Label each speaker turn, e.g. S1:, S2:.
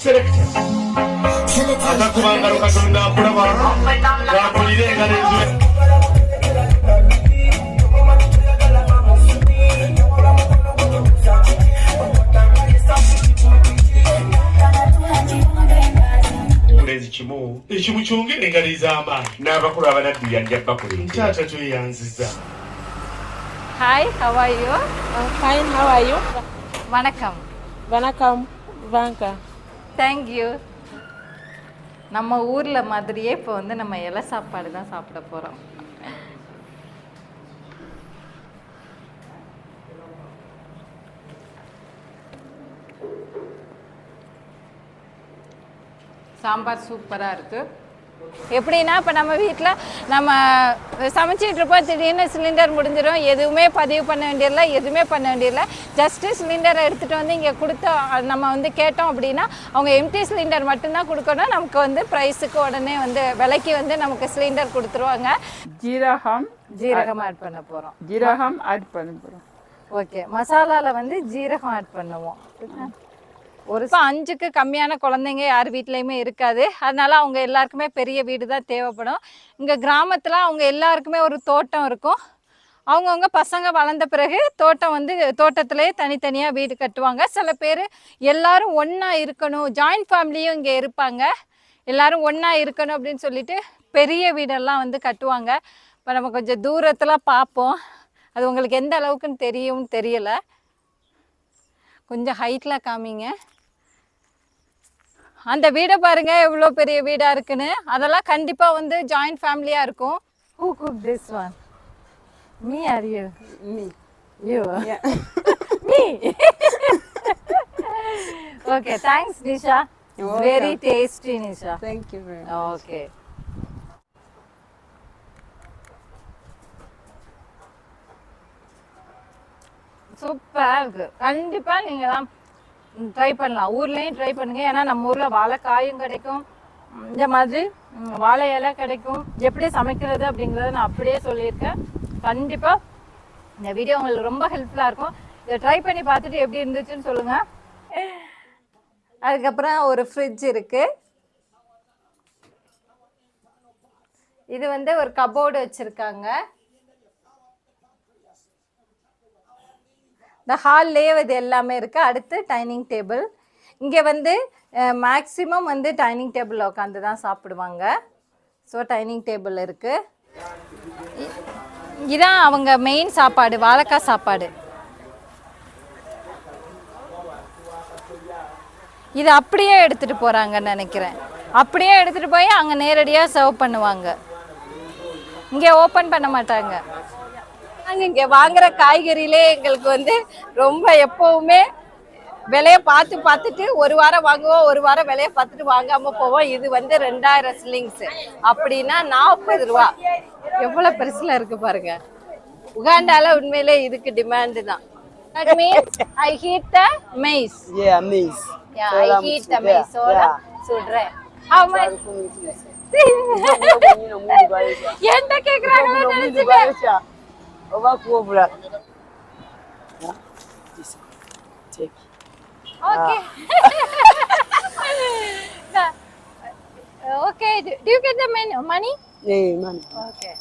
S1: selected atakubanga lukatonda akulaba wakulirenga nenzu kimu ekimu kyongere engalo ez'amaanyi
S2: n'abakulu abanaddu yajja bakulenga
S1: taata tweyanziza
S3: hi how are you?
S4: I'm fine how are you?
S3: Vanakkam
S4: vanakkam vanka.
S3: Thank you நம்ம ஊரில் மாதிரியே இப்போ வந்து நம்ம இலை சாப்பாடு தான் சாப்பிட போகிறோம் சாம்பார் சூப்பராக இருக்குது எப்படின்னா இப்போ நம்ம வீட்டில் நம்ம சமைச்சிட்டு இருப்போம். திடீர்னு சிலிண்டர் முடிஞ்சிடும் எதுவுமே பதிவு பண்ண வேண்டியதில்ல. எதுவுமே பண்ண வேண்டியதில்ல. ஜஸ்ட்டு சிலிண்டரை எடுத்துகிட்டு வந்து இங்கே கொடுத்தோம் நம்ம வந்து கேட்டோம் அப்படின்னா அவங்க எம்டி சிலிண்டர் மட்டும்தான் கொடுக்கணும். நமக்கு வந்து ப்ரைஸுக்கு உடனே வந்து விலைக்கு வந்து நமக்கு சிலிண்டர் கொடுத்துருவாங்க.
S5: ஜீரகம்
S3: ஜீரகம் ஆட் பண்ண போகிறோம்
S5: ஜீரகம் ஆட் பண்ண போகிறோம்
S3: ஓகே மசாலாவில் வந்து ஜீரகம் ஆட் பண்ணுவோம். ஒரு அஞ்சுக்கு கம்மியான குழந்தைங்க யார் வீட்லேயுமே இருக்காது. அதனால அவங்க எல்லாருக்குமே பெரிய வீடு தான் தேவைப்படும். இங்கே கிராமத்தில் அவங்க எல்லாருக்குமே ஒரு தோட்டம் இருக்கும். அவங்கவுங்க பசங்க வளர்ந்த பிறகு தோட்டம் வந்து தோட்டத்திலே தனித்தனியாக வீடு கட்டுவாங்க. சில பேர் எல்லாரும் ஒன்றா இருக்கணும். ஜாயிண்ட் ஃபேமிலியும் இங்கே இருப்பாங்க. எல்லாரும் ஒன்றா இருக்கணும் அப்படின்னு சொல்லிட்டு பெரிய வீடெல்லாம் வந்து கட்டுவாங்க. இப்போ நம்ம கொஞ்சம் தூரத்தில் பார்ப்போம். அது உங்களுக்கு எந்த அளவுக்குன்னு தெரியும்னு தெரியலை. கொஞ்சம் ஹைட்டில் காமிங்க. அந்த வீடை பாருங்க எவ்வளோ பெரிய வீடாக இருக்குன்னு. அதெல்லாம் கண்டிப்பாக வந்து ஜாயிண்ட் ஃபேமிலியாக இருக்கும். Who cook this one me are you
S4: Me.
S3: You me okay thanks Nisha very tasty Nisha
S4: Thank you very much.
S3: Okay சூப்பராக இருக்குது கண்டிப்பாக நீங்கள் தான் ட்ரை பண்ணலாம். ஊர்லேயும் ட்ரை பண்ணுங்கள் ஏன்னா நம்ம ஊரில் வாழைக்காயும் கிடைக்கும். இந்த மாதிரி வாழை இலை கிடைக்கும். எப்படி சமைக்கிறது அப்படிங்கிறத நான் அப்படியே சொல்லியிருக்கேன். கண்டிப்பாக இந்த வீடியோ உங்களுக்கு ரொம்ப ஹெல்ப்ஃபுல்லாக இருக்கும். இதை ட்ரை பண்ணி பார்த்துட்டு எப்படி இருந்துச்சுன்னு சொல்லுங்கள் அதுக்கப்புறம் ஒரு ஃப்ரிட்ஜ் இருக்குது இது வந்து ஒரு கபோர்டு வச்சுருக்காங்க. இந்த ஹால்லேயே இது எல்லாமே இருக்குது அடுத்து டைனிங் டேபிள் இங்கே வந்து மேக்ஸிமம் வந்து டைனிங் டேபிளில் உட்காந்து தான் சாப்பிடுவாங்க ஸோ டைனிங் டேபிள் இருக்குது இதான் அவங்க மெயின் சாப்பாடு வாழைக்காய் சாப்பாடு. இது அப்படியே எடுத்துகிட்டு போகிறாங்கன்னு நினைக்கிறேன். அப்படியே எடுத்துகிட்டு போய் அங்கே நேரடியாக சர்வ் பண்ணுவாங்க. இங்கே ஓப்பன் பண்ண மாட்டாங்க. நாங்கள் இங்கே வாங்குற காய்கறியிலே எங்களுக்கு வந்து ரொம்ப எப்போவுமே விலையை பார்த்து பார்த்துட்டு ஒரு வாரம் வாங்குவோம் ஒரு வாரம் விலையை பார்த்துட்டு வாங்காம போவோம். இது வந்து ரெண்டாயிரம் ஸ்லிங்ஸ் அப்படின்னா நாற்பது ரூபா. எவ்வளோ பெருசுல இருக்கு பாருங்க. உகாண்டால உண்மையிலே இதுக்கு டிமாண்டு தான். I heat the maize
S6: Yeah, maize.
S3: Yeah, I heat the maize. Soda சுடுறேன் How much?
S6: Nyina mundu baisha.
S3: என்ன கேக்குறாங்களோ நினைச்சுட்டேன்
S6: over This one. Take.
S3: Okay. Euh, okay. Do you get the money?
S6: Yeah, money.
S3: Okay.